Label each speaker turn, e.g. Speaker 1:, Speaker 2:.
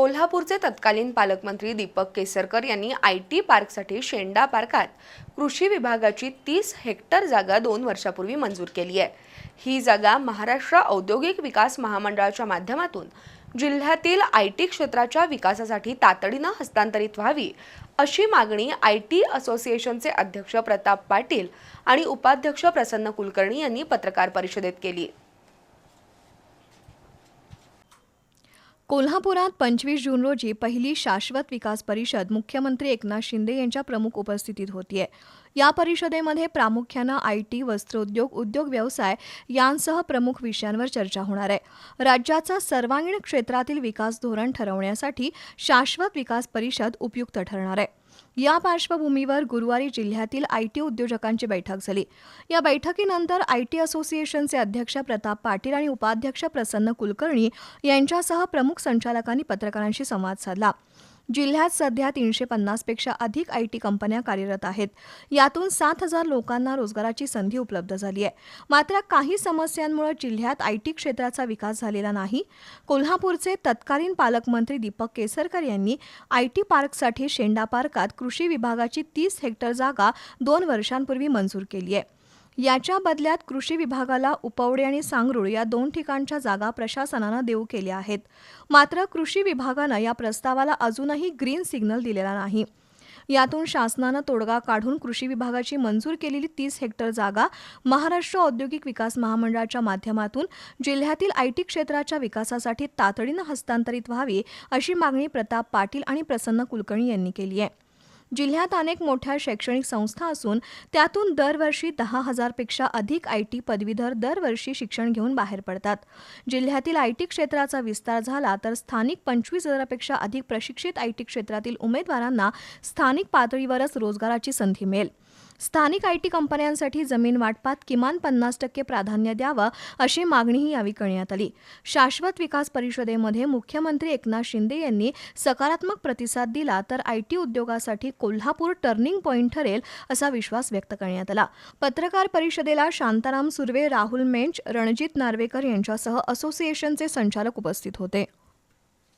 Speaker 1: कोल्हापूरचे तत्कालीन पालकमंत्री दीपक केसरकर यांनी आय टी पार्कसाठी शेंडा पार्कात कृषी विभागाची तीस हेक्टर जागा दोन वर्षापूर्वी मंजूर केली आहे. ही जागा महाराष्ट्र औद्योगिक विकास महामंडळाच्या माध्यमातून जिल्ह्यातील आय टी क्षेत्राच्या विकासासाठी तातडीनं हस्तांतरित व्हावी अशी मागणी आय टी असोसिएशनचे अध्यक्ष प्रताप पाटील आणि उपाध्यक्ष प्रसन्न कुलकर्णी यांनी पत्रकार परिषदेत केली.
Speaker 2: कोल्हापुरात पंचवीस जून रोजी पहिली शाश्वत विकास परिषद मुख्यमंत्री एकनाथ शिंदे यांच्या प्रमुख उपस्थितीत होतीये. या परिषदेमध्ये प्रामुख्यानं आय टी वस्त्रोद्योग उद्योग व्यवसाय यांसह प्रमुख विषयांवर चर्चा होणार आहे. राज्याचा सर्वांगीण क्षेत्रातील विकास धोरण ठरवण्यासाठी शाश्वत विकास परिषद उपयुक्त ठरणार आहे. या पार्श्वभूमीवर गुरुवारी जिल्ह्यातील आय टी उद्योजकांची बैठक झाली. या बैठकीनंतर आय टी असोसिएशनचे अध्यक्ष प्रताप पाटील आणि उपाध्यक्ष प्रसन्न कुलकर्णी यांच्यासह प्रमुख संचालकांनी पत्रकारांशी संवाद साधला. जिल्ह्यात सध्या तीनशे पन्नासपेक्षा अधिक आय टी कंपन्या कार्यरत आहेत. यातून सात हजार लोकांना रोजगाराची संधी उपलब्ध झाली आहे. मात्र काही समस्यांमुळे जिल्ह्यात आय टी क्षेत्राचा विकास झालेला नाही. कोल्हापूरचे तत्कालीन पालकमंत्री दीपक केसरकर यांनी आय टी पार्कसाठी शेंडा पार्कात कृषी विभागाची तीस हेक्टर जागा दोन वर्षांपूर्वी मंजूर केली आहे. याच्या बदल्यात कृषी विभागाला उपवडे आणि सांगरूळ या दोन ठिकाणच्या जागा प्रशासनानं देऊ केल्या आहेत. मात्र कृषी विभागानं या प्रस्तावाला अजूनही ग्रीन सिग्नल दिलेला नाही. यातून शासनानं तोडगा काढून कृषी विभागाची मंजूर केलेली तीस हेक्टर जागा महाराष्ट्र औद्योगिक विकास महामंडळाच्या माध्यमातून जिल्ह्यातील आय टी क्षेत्राच्या विकासासाठी तातडीनं हस्तांतरित व्हावी अशी मागणी प्रताप पाटील आणि प्रसन्न कुलकर्णी यांनी केली आहे. जिल्ह्यात अनेक मोठ्या शैक्षणिक संस्था असून त्यातून दरवर्षी दहा हजारपेक्षा अधिक आय टी पदवीधर दरवर्षी शिक्षण घेऊन बाहेर पडतात. जिल्ह्यातील आय टी क्षेत्राचा विस्तार झाला तर स्थानिक पंचवीस हजारापेक्षा अधिक प्रशिक्षित आय टी क्षेत्रातील उमेदवारांना स्थानिक पातळीवरच रोजगाराची संधी मिळेल. स्थानिक आय टी कंपन्यांसाठी जमीन वाटपात किमान पन्नास टक्के प्राधान्य द्यावं अशी मागणीही यावेळी करण्यात आली. शाश्वत विकास परिषदेमध्ये मुख्यमंत्री एकनाथ शिंदे यांनी सकारात्मक प्रतिसाद दिला तर आय टी उद्योगासाठी कोल्हापूर टर्निंग पॉईंट ठरेल असा विश्वास व्यक्त करण्यात आला. पत्रकार परिषदेला शांताराम सुर्वे राहुल मेंच रणजित नार्वेकर यांच्यासह असोसिएशनचे संचालक उपस्थित होते.